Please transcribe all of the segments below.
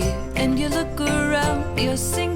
here and you look around, you're singing.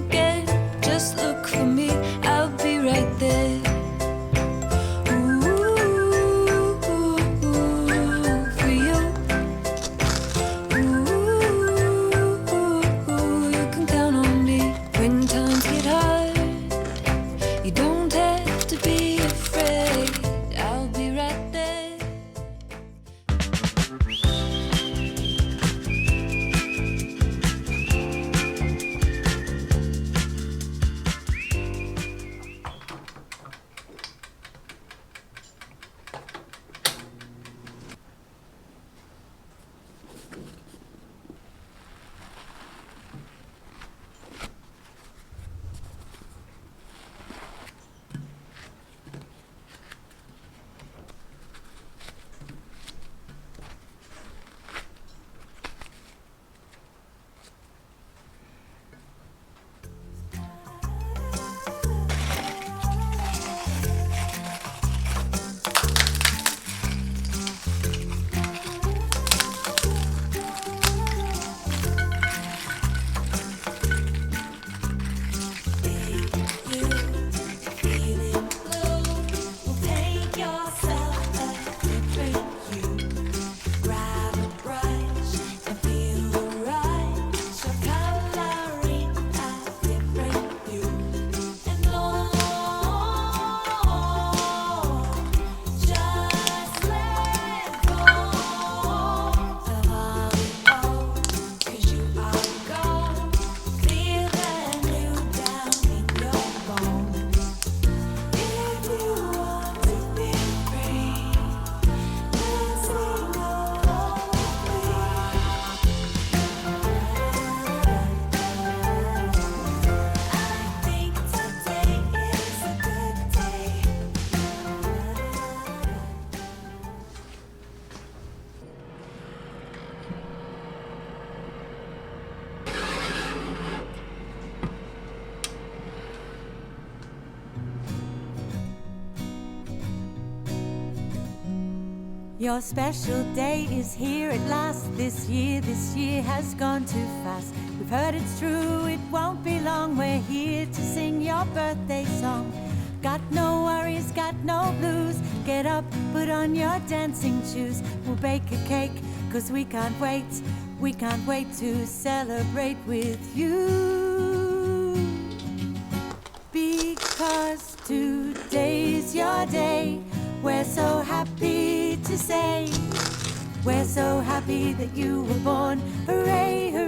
Your special day is here at last. This year, this year has gone too fast. We've heard it's true, it won't be long. We're here to sing your birthday song. Got no worries, got no blues. Get up, put on your dancing shoes. We'll bake a cake, cause we can't wait. We can't wait to celebrate with you. To say. We're so happy that you were born. Hooray, hooray,